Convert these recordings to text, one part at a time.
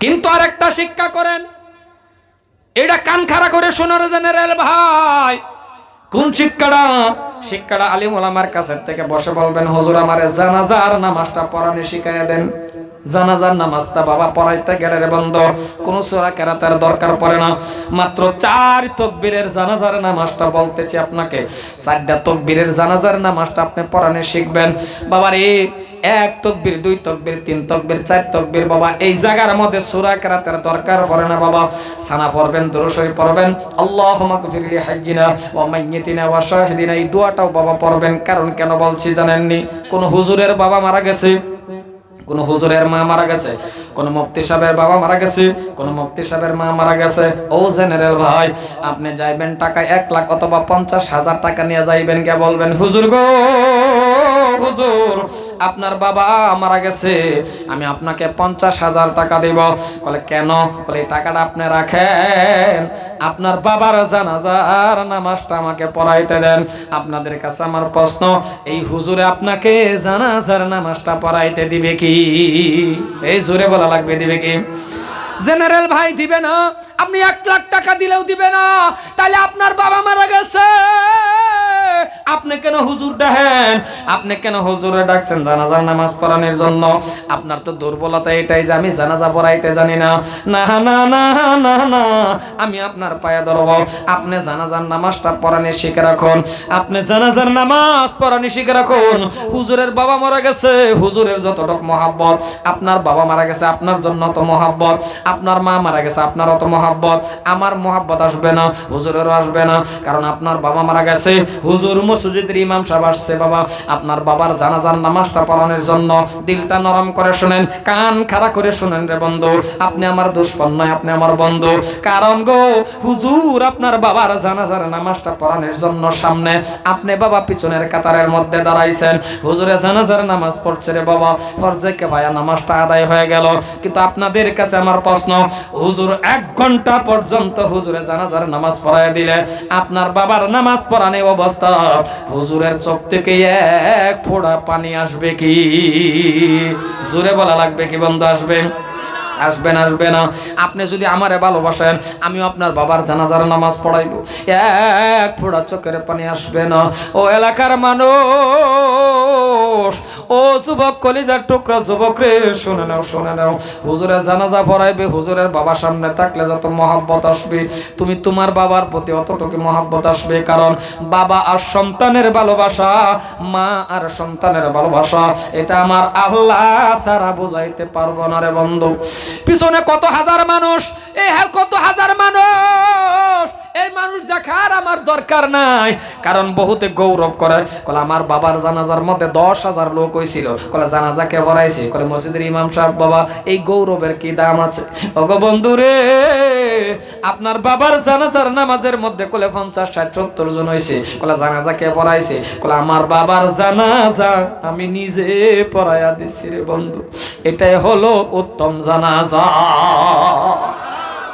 কিন্তু আর একটা শিক্ষা করেন। এটা কান খাড়া করে শোনার জেনারেল ভাই, কোন শিক্ষাটা? শিক্ষাটা আলিম ওলামার কাছের থেকে বসে বলবেন, হজুর আমার জানাজার নামাজটা পড়ানি শিখাইয়া দেন। জানাজার নামাজটা বাবা পড়াইতে গেলে রে বন্ধ, কোন সোরা কেরাতের দরকার পড়ে না। মাত্র চার তকবীরের জানাজার নামাজটা বলতেছি আপনাকে। চারটা তকবীরের জানাজার নামাজটা আপনি পড়ানি শিখবেন। বাবার এ এক তকবীর, দুই তকবীর, তিন তকবীর, চার তকবীর, বাবা, এই জায়গার মধ্যে সূরা কেরাতের দরকার পড়ে না বাবা। সানা পড়বেন দুরূশরী পড়বেন আল্লাহ গফিরলি হাজ্জিনা ওয়া ওয়া শাহিদিনা। এই দোয়াটাও বাবা পড়বেন, কারণ কেন বলছি জানেননি? কোন হুজুরের বাবা মারা গেছে। কোন হুজুরের মা মারা গেছে, কোন মুফতি সাহেবের বাবা মারা গেছে, কোন মুফতি সাহেবের মা মারা গেছে। ও জেনারেল ভাই, আপনি যাইবেন টাকা এক লাখ অথবা পঞ্চাশ হাজার টাকা নিয়ে যাইবেন কে বলবেন, হুজুর গো, হুজুর আপনার বাবা মারা গেছে, আমি আপনাকে পঞ্চাশ হাজার টাকা দেব। বলে কেন? বলে এই টাকাটা আপনি রাখেন। আপনার বাবার জানাজার নামাজটা আমাকে পড়াইতে দেন। আপনাদের কাছে আমার প্রশ্ন, এই হুজুরে আপনাকে জানাজার নামাজটা পড়াইতে দিবে কি? এই জোরে বলা লাগবে, দিবে কি? জেনারেল ভাই দিবে না, আপনি এক লাখ টাকা দিলেও দিবে না তাহলে আপনার বাবা মারা গেছে। হুজুর দেখেন। আপনি কেন হুজুরে ডাকছেন? জানাজার নামাজ পড়ানোর জন্য। আপনার তো দুর্বলতা এটাই যে আমি জানাজা পড়াইতে জানি না। না না না না না। আমি আপনার পায়ে ধরব। আপনি জানাজার নামাজটা পড়ানি শিখে রাখুন। আপনি জানাজার নামাজ পড়ানি শিখে রাখুন। হুজুরের বাবা মারা গেছে। হুজুরের যতটুক মহাব্বত, আপনার বাবা মারা গেছে, আপনার জন্য তো মহাব্বত। আপনার মা মারা গেছে, আপনার অত মহাব্বত। আমার মহাব্বত আসবে না, হুজুরেরও আসবে না। কারণ আপনার বাবা মারা গেছে। হুজুর মসজিদের ইমাম সাহেব আসছে, বাবা, আপনার বাবার জানাজার নামাজটা পড়ানোর জন্য দিলটা নরম করে শুনেন, কান খাড়া করে শুনেন রে বন্ধু, আপনি আমার দুষ্পন্ন আপনি আমার বন্ধু, কারণ গো, হুজুর আপনার বাবার জানাজার নামাজটা পড়ানোর জন্য সামনে, আপনি বাবা পিছনের কাতারের মধ্যে দাঁড়াইছেন, হুজুরে জানাজার নামাজ পড়ছে রে বাবা, ফরজে কে ভাইয়া নামাজটা আদায় হয়ে গেল, কিন্তু আপনাদের কাছে আমার প্রশ্ন, হুজুর এক ঘণ্টা পর্যন্ত হুজুরে জানাজার নামাজ পড়ায় দিলে, আপনার বাবার নামাজ পড়ানো অবস্থা হুজুরের চোখ থেকে এক ফোড়া পানি আসবে কি? জোরে বলা লাগবে কি বন্ধ আসবে? আসবেন আসবে না। আপনি যদি আমারে ভালোবাসেন, আমিও আপনার বাবার জানাজার নামাজ পড়াইব। এক ফোঁড়া চোখের পানি আসবে না। ও এলাকার মানুষ, ও যুবক কলিজার টুকরা যুবক রে, শুনে নাও শুনে নাও। হুজুরের জানাজা পড়াইবে, হুজুরের বাবার সামনে থাকলে যত মহাব্বত আসবে। তুমি তোমার বাবার প্রতি অতটুকু মহাব্বত আসবে, কারণ বাবা আর সন্তানের ভালোবাসা, মা আর সন্তানের ভালোবাসা, এটা আমার আল্লাহ সারা বুঝাইতে পারব না রে বন্ধু। পিছনে কত হাজার মানুষ? এই কত হাজার মানুষ? এই মানুষ দেখার আমার দরকার নাই। কারণ বহুতে গৌরব করে, কলে আমার বাবার জানাজার মধ্যে দশ হাজার লোক হয়েছিল কলে জানাজা কে ভরাইছে? কলে মসজিদের ইমাম সাহেব, বাবা, এই গৌরবের কি দাম আছে? ওগো বন্ধু রে আপনার বাবার জানাজার নামাজের মধ্যে কলে পঞ্চাশ, ষাট, সত্তর জন হয়েছে কলে জানাজা কে পড়াইছে কলে আমার বাবার জানাজা আমি নিজে পড়াইয়া দিছি রে বন্ধু। এটাই হলো উত্তম জানাজা।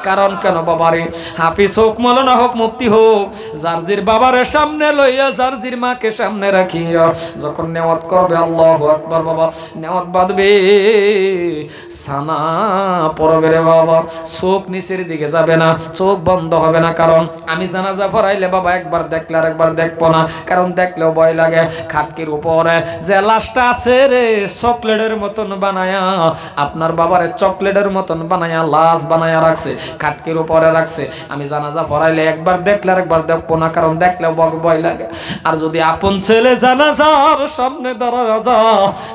কারণ কেন বাবারে? হাফিজ হোক, মৌলানা হোক মুক্তি হোক, জার্জির বাবারের সামনে লইয়া জার্জির মাকে সামনে রাখিয়া যখন নেওয়াত করবে, আল্লাহ আকবার বাবা, নেওয়াত বাঁধবে। সানা পড়বে রে বাবা, চোখ নিচের দিকে যাবে না, চোখ বন্ধ হবে না, কারণ আমি জানাজা পড়াইলে বাবা একবার দেখলে আর একবার দেখব না, কারণ দেখলেও ভয় লাগে। খাটকির উপরে যে লাশটা আছে রে, চকলেটের মতন বানায়া, আপনার বাবারে চকলেটের মতন বানায়া, লাশ বানায়া রাখছে। খাটকির উপরে রাখছে। আমি জানাজা পড়াইলে একবার দেখলে একবার দেখব না, কারণ দেখলে বক ভয় লাগে। আর যদি আপন ছেলে জানাজার সামনে দাঁড়া যা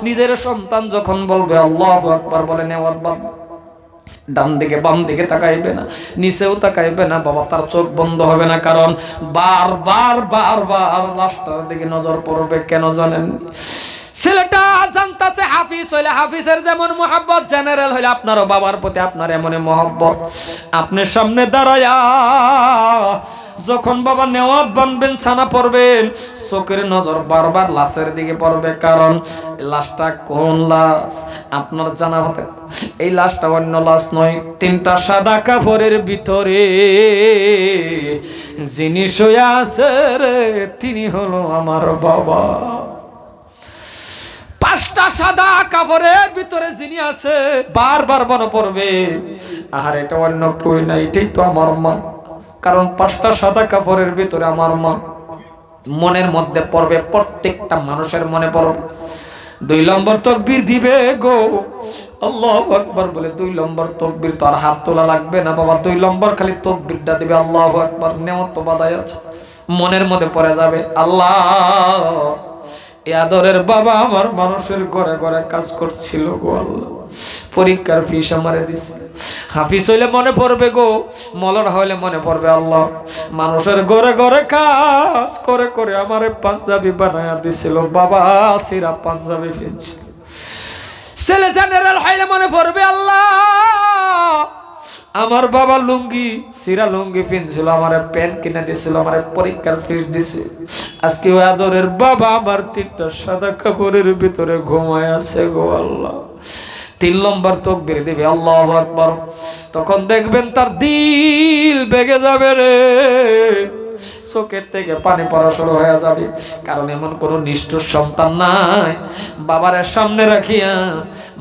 নিজের সন্তান যখন বলবে, আল্লাহ একবার বলে নেওয়ার বাদ ডান দিকে, বাম দিকে তাকাইবে না, নিচেও তাকাইবে না, বাবা, তার চোখ বন্ধ হবে না, কারণ বার বার বারবার বারবার লাস্টার দিকে নজর পড়বে, কেন জানেন? ছেলেটা জানতাছে হাফিজ হইলে হাফিজের যেমন মোহাব্বত জেনারেল হইলে আপনারও বাবার প্রতি আপনার এমন মহব্বত। আপনার সামনে দাঁড়ায়া, যখন বাবা নেওয়াত বানবেন, ছানা পড়বেন, চোখের নজর বারবার লাশের দিকে পড়বে। কারণ লাশটা কোন লাশ? আপনার জানা হতে এই লাশটা অন্য লাশ নয়, তিনটা সাদা কাপড়ের ভিতরে। যিনি শুয়ে আছে তিনি হলো আমার বাবা। পাঁচটা সাদা কাপড়ের ভিতরে যিনি আছে, বারবার মনে পড়বে আর এটা অন্য কেউ না, এটাই তো আমার মা। কারণ পাঁচটা সাদা কাপড়ের ভিতরে আমার মা। মনের মধ্যে পড়বে, প্রত্যেকটা মানুষের মনে পড়বে। দুই নম্বর তকবির দিবে গো। আল্লাহ আকবর বলে, দুই নম্বর তকবির তো আর হাত তোলা লাগবে না বাবা, দুই নম্বর খালি তকবিরটা দিবে, আল্লাহ আকবর, নেমত বাদায় আছে। মনের মধ্যে পড়ে যাবে, আল্লাহ আদরের বাবা আমার মানুষের ঘরে ঘরে কাজ করছিল গো আল্লাহ। পরীক্ষার ফিস আমারে দিছে। হাফিস হইলে মনে পড়বে গো, মলন হইলে মনে পড়বে আল্লাহ। মানুষের ঘরে ঘরে কাজ করে করে আমারে পাঞ্জাবি বানায়া দিছিল। বাবা সিরা পাঞ্জাবি ফিনছিল ছেলে জেনারেল হইলে মনে পড়বে আল্লাহ। আমার বাবা লুঙ্গি, সিরা লুঙ্গি পিনছিল, আমার প্যান্ট কিনে দিছিল, আমার পরীক্ষার ফিস দিছে। আজকে ওই আদরের বাবা আমার তিনটা সাদা কাপড়ের ভিতরে ঘুমায় আছে গো আল্লাহ। তিন নম্বর তোক বেড়ে দেবে, আল্লাহ আকবর। তখন দেখবেন তার দিল বেগে যাবে রে। চোখের থেকে পানি পড়া শুরু হয়ে যাবে। কারণ এমন কোনো নিষ্ঠুর সন্তান নাই। বাবারের সামনে রাখিয়া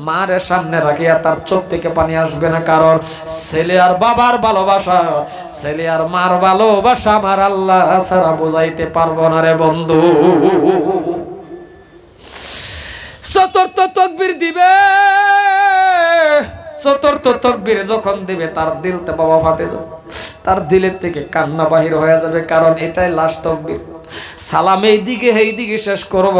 মারের সামনে রাখিয়া তার চোখ থেকে পানি আসবে না। কারণ ছেলে আর বাবার ভালোবাসা, ছেলে আর মার ভালোবাসা আমার আল্লাহ ছাড়া বোঝাইতে পারব না রে বন্ধু। চতুর্থ তকবির দিবে। চতুর্থ তকবির যখন দিবে, তার দিলতে বাবা ফাটে যাবে। তার দিলের থেকে কান্না বাহির হয়ে যাবে কারণ এটাই লাস্ট তকবির সালাম এই দিকে এই দিকে শেষ করব।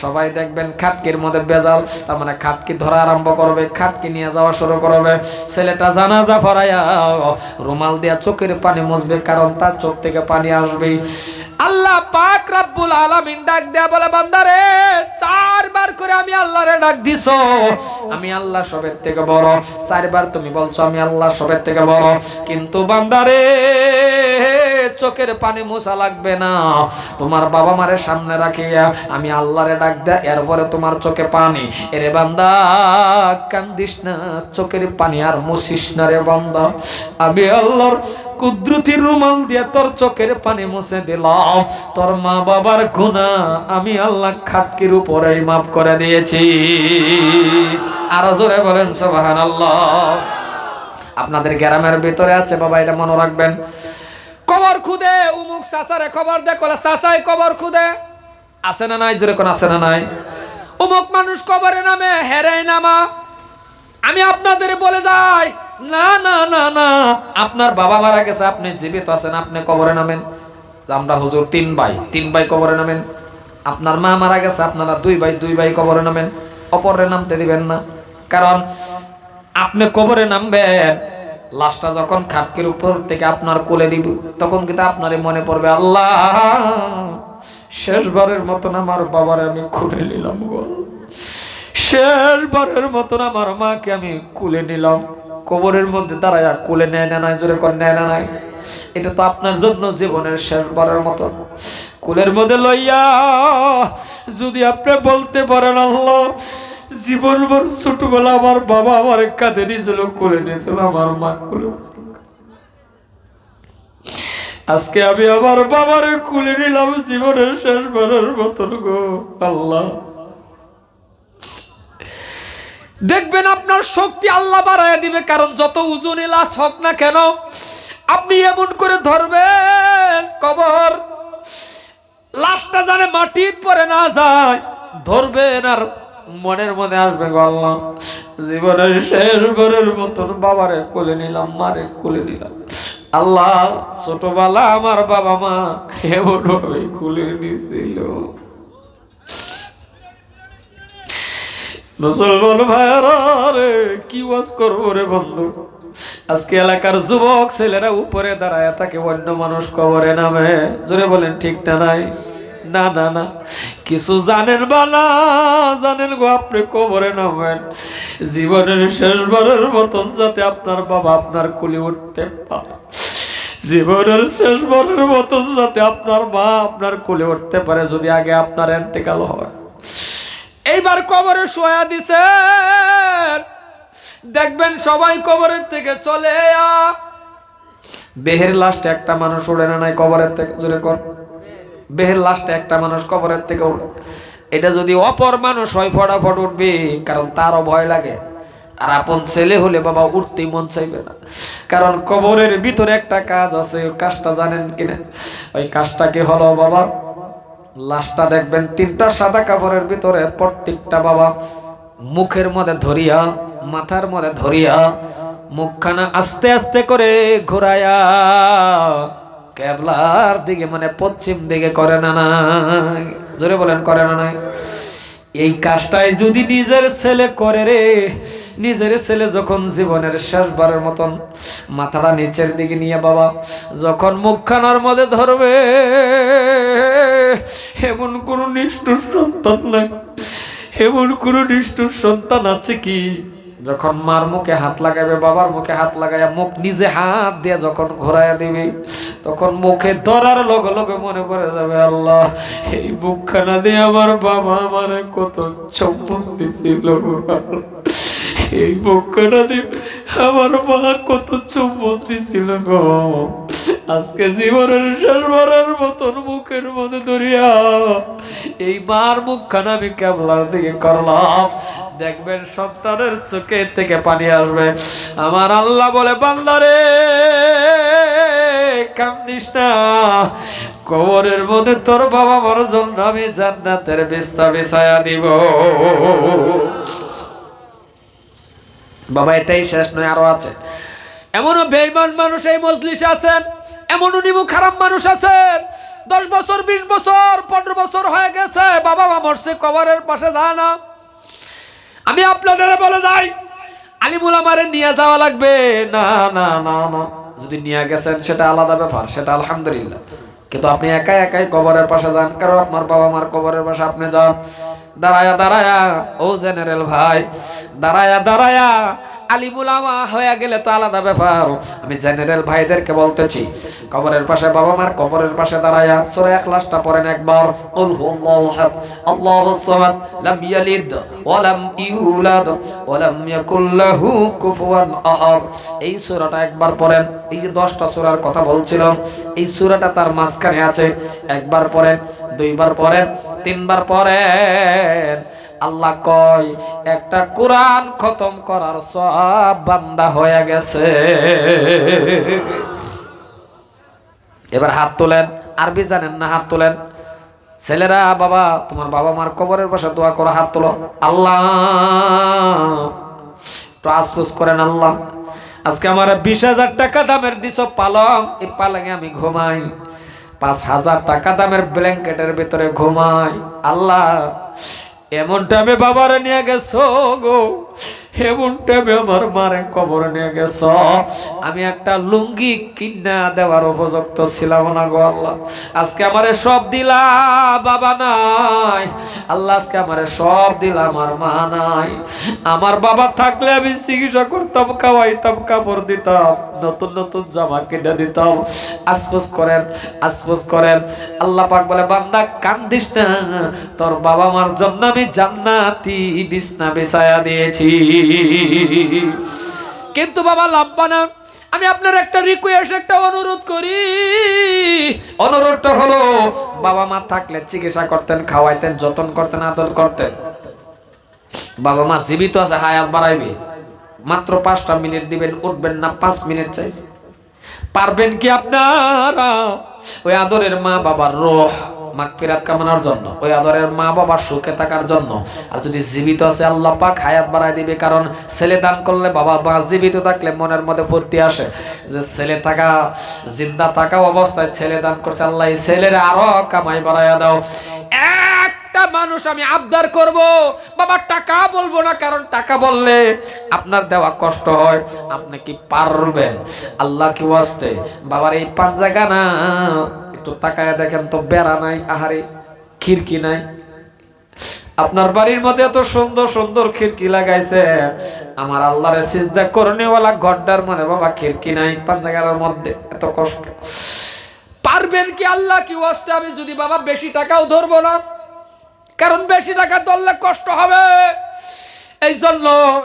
সবাই দেখবেন খাটকির মধ্যে বেজাল, তার মানে খাটকি ধরা আরম্ভ করবে, খাটকি নিয়ে যাওয়া শুরু করবে। ছেলেটা জানাজা ফরাইয়া রুমাল দিয়া চোখের পানি মুছবে, কারণ তার চোখ থেকে পানি আসবে। আল্লাহ পাক রাব্বুল আলামিন ডাক দেয়া বলে, বান্দারে, চারবার করে আমি আল্লাহরে ডাক দিছো। আমি আল্লাহ সবের থেকে বড়। চারবার তুমি বলছো, আমি আল্লাহ সবের থেকে বড়। কিন্তু বান্দারে চোখের পানি মোছা লাগবে না। তোমার বাবা মারে সামনে রাখিয়া আমি আল্লাহরে ডাক দেয়া এরপরে তোমার চোখে পানি। এরে বান্দা, কান্দিস না, চোখের পানি আর মুছিস না রে বান্দা। আমি আল্লাহর কুদরতির রুমাল দিয়ে তোর চোখের পানি মুছে দিলাম। তোর মা বাবার গুণা আমি আল্লাহ খাটকির উপরে মাফ করে দিয়েছি। আরও জোরে বলেন সোবাহান আল্লাহ আপনাদের গ্রামের ভিতরে আছে, বাবা, এটা মনে রাখবেন। কবর খুদে, উমুক সাসারে খবর দে, কলে সাসাই কবর খুদে। আছে না নাই? জোরে কোন আছে না নাই? উমুক মানুষ কবরে নামে হেরাই নামা আমি আপনাদের বলে যাই, না না না না। আপনার বাবা মারা গেছে, আপনি জীবিত আছেন, আপনি কবরে নামেন। আমরা হুজুর তিন ভাই তিন ভাই কবরে নামেন। আপনার মা মারা গেছে, আপনারা দুই ভাই দুই ভাই কবরে নামেন। অপরে নামতে দিবেন না। কারণ আপনি কবরে নামবেন লাশটা যখন খাটকির উপর থেকে আপনার কোলে দিব, তখন কিন্তু আপনারই মনে পড়বে, আল্লাহ, শেষবারের মতন আমার বাবারে আমি খুলে নিলাম শেষবারের মতন আমার মাকে আমি কুলে নিলাম। কবরের মধ্যে দাঁড়ায়া কুলে নেয় না নাই, জোরে কর, নেয় না নাই। এটা তো আপনার জন্য জীবনের শেষবারের মতো কুলের মধ্যে লইয়া যদি আপনি বলতে পারেন, আল্লাহ জীবন ছোটবেলা আমার বাবা আমার কাঁধে নিয়েছিল কুলে নিয়েছিল আমার মা কুলে। আজকে আমি আমার বাবার কুলে নিলাম জীবনের শেষবারের মতন গো, আল্লাহ দেখবেন আপনার শক্তি আল্লাহ বাড়ায় দিবে, কারণ যত উজুনি লাশ হোক না কেন, আপনি এমন করে ধরবেন, কবর লাশটা জানে মাটির পরে না যায়, ধরবেন আর মনের মধ্যে আসবে গো আল্লাহ। জীবনের বরের মতন বাবারে কোলে নিলাম, মারে কোলে নিলাম। আল্লাহ, ছোটবেলা আমার বাবা মা এমন ভাবে কুলে নিছিল। মুসলমান ভাইয়ারা রে কি ওয়াজ করব রে বন্ধু? আজকে এলাকার যুবক ছেলেরা উপরে দাঁড়ায়, তাকে অন্য মানুষ কবরে নামে। জোরে বলেন ঠিক না নাই? না না না। কিছু জানেন বা না জানেন গো আপনি কবরে নামেন জীবনের শেষবারের মতন যাতে আপনার বাবা আপনার কুলি উঠতে পারে। জীবনের শেষবারের মতন যাতে আপনার মা আপনার কোলে উঠতে পারে যদি আগে আপনার এন্তেকাল হয়। এইবার কবরে শোয়া দিছে দেখবেন সবাই কবরের থেকে চলে বেহের লাস্টে একটা মানুষ উড়ে না নাই কবরের থেকে, জোরে কর বেহের লাস্টে একটা মানুষ কবরের থেকে উড়ে এটা যদি অপর মানুষ হয় ফটাফট উঠবে, কারণ তারও ভয় লাগে। আর আপন ছেলে হলে বাবা উঠতেই মন চাইবে না। কারণ কবরের ভিতরে একটা কাজ আছে, ওই কাজটা জানেন কিনা? ওই কাজটা কি হলো বাবা? লাশটা দেখবেন তিনটা সাদা কাপড়ের ভিতরে প্রত্যেকটা বাবা মুখের মধ্যে ধরিয়া, মাথার মধ্যে ধরিয়া মুখখানা আস্তে আস্তে করে ঘোরায়া কেবলার দিকে মানে পশ্চিম দিকে করে না নাই? জোরে বলেন, করে না নাই? এই কাজটাই যদি নিজের ছেলে করে রে, নিজের ছেলে যখন জীবনের শেষবারের মতন মাথাটা নিচের দিকে নিয়ে, বাবা, যখন মুখখানার মধ্যে ধরবে, এমন কোন নিষ্ঠুর সন্তান নাই। এমন কোন নিষ্ঠুর সন্তান আছে কি? যখন মার মুখে হাত লাগাবে বাবার মুখে হাত লাগাইয়া মুখ নিজে হাত দিয়ে যখন ঘোরাইয়া দিবে, তখন মুখে ধরার লগে লগে মনে পড়ে যাবে, আল্লাহ, এই মুখখানা দিয়ে আমার বাবা আমার কত সম্পত্তি ছিল এই মুখখানা দিয়ে আমার মা কত সম্পত্তি ছিল গো। আজকে জীবনের শেষবারের মতন মুখের মধ্যে ধরিয়া এই মার মুখখানা আমি কেবলার দিকে করলাম। দেখবেন সন্তানের চোখে থেকে পানি আসবে। আমার আল্লাহ বলে, বান্দারে, কান্দিস না। কবরের মধ্যে তোর বাবা বড় জন্য আমি জান্নাতের বিস্তা বিছায়া দিব। বাবা, এটাই শেষ নয়, আরও আছে। এমনও বেইমান মানুষ এই মজলিসে আছেন? এমনও নিমু খারাপ মানুষ আছেন। দশ বছর, বিশ বছর, পনেরো বছর হয়ে গেছে, বাবা মা মরছে, কবরের পাশে যায় না। আমি আপনাদের বলে যাই, আলিমুল আমারে নিয়ে যাওয়া লাগবে। না না না না। যদি নিয়ে গেছেন, সেটা আলাদা ব্যাপার, সেটা আলহামদুলিল্লাহ। কিন্তু আপনি একাই একাই কবরের পাশে যান, কারণ আপনার বাবা মার কবরের পাশে আপনি যান। দাঁড়ায়া দাঁড়ায়া। ও জেনারেল ভাই, দাঁড়ায়া দাঁড়ায়া। আলিমুলামা হয়ে গেলে তো আলাদা ব্যাপার। আমি জেনারেল ভাইদেরকে বলতেছি, কবরের পাশে বাবা মার কবরের পাশে দাঁড়ায়া। সূরা ইখলাসটা পড়েন একবার। কুল হুয়াল্লাহু আহাদ আল্লাহুস সামাদ, লাম ইয়ালিদ ওয়া লাম ইউলাদ ওয়া লাম ইয়াকুল লাহু কুফুয়ান আহাদ। এই সূরাটা একবার পড়েন। এই যে 10টা সূরার কথা বলছিলাম, এই সূরাটা তার মাঝখানে আছে। একবার পড়েন, দুইবার পড়েন, তিনবার পড়েন। আল্লাহ কয়, একটা কোরআন খতম করার সব বান্দা হয়ে গেছে। এবার হাত তোলেন, আরবি জানেন না হাত তোলেন। ছেলেরা, বাবা, তোমার বাবা মার কবরের পাশে দোয়া করো, হাত তোলো। আল্লাহ আশপুস করেন আল্লাহ। আজকে আমার বিশ হাজার টাকা দামের দিছ পালং, এই পালঙে আমি ঘুমাই। পাঁচ হাজার টাকা দামের ব্ল্যাঙ্কেটের ভিতরে ঘুমাই। আল্লাহ এমন টাইমে বাবারে নিয়ে গেছো গো। এমন টাইমে আমার মারে কবর নিয়ে গেছ। আমি একটা লুঙ্গি কিনা দেওয়ার উপযুক্ত ছিলাম না গো আল্লাহ। আজকে আমারে সব দিলা বাবা নাই। আল্লাহ আজকে আমারে সব দিলা আমার মা নাই। আমার বাবা থাকলে আমি চিকিৎসা করতাম, খাওয়াইতাম, কাপড় দিতাম, নতুন নতুন জামা কিনে দিতাম। আশপুস করেন আশপুস করেন। আল্লাহ পাক বলে, বান্দা, কান্দিস না। তোর বাবা মার জন্য আমি জান্নাতি বিছনা বিছায়া দিয়েছি। কিন্তু বাবা লাম্বা না। আমি আপনার একটা রিকোয়েস্ট একটা অনুরোধ করি। অনুরোধটা হলো, বাবা মা থাকলে চিকিৎসা করতেন, খাওয়াইতেন, যতন করতেন, আদর করতেন। বাবা মা জীবিত আছে, হায়াত বাড়াইবে। মাত্র পাঁচটা মিনিট দিবেন, উঠবেন না, পাঁচ মিনিট চাইছে। পারবেন কি আপনারা? ওই আদরের মা বাবার রোহ। মাগফিরাত কামনার জন্য, ওই আদরের মা বাবার সুখে থাকার জন্য। আর যদি জীবিত আছে, আল্লাহ পাক হায়াত বাড়ায় দিবে, কারণ ছেলে দান করলে বাবা মা জীবিত থাকলে মনের মধ্যে ফুর্তি আসে। যে ছেলে থাকা, জিন্দা থাকা অবস্থায় ছেলে দান করছে, আল্লাহ এই ছেলের আরও কামাই বাড়াইয়া দাও। একটা মানুষ আমি আবদার করব, বাবা টাকা বলব না, কারণ টাকা বললে আপনার দেওয়া কষ্ট হয়, আপনি কি পারবেন? আল্লাহ কি ওয়াস্তে? বাবার এই পাঞ্জা গানা একটু তাকায় দেখেন তো, বেড়া নাই, আহারে, খিড়কি নাই। আপনার বাড়ির মধ্যে এত সুন্দর সুন্দর খিড়কি লাগাইছে। আমার আল্লাহরে সিজদা করনেওয়ালা গড্ডার মানে বাবা, খিড়কি নাই পাঞ্জাগারার মধ্যে, এত কষ্ট। পারবেন কি আল্লাহ কি ওয়াস্তে? আমি যদি, বাবা, বেশি টাকাও ধরবো না, কারণ বেশি টাকা ধরলে কষ্ট হবে। এই জন্য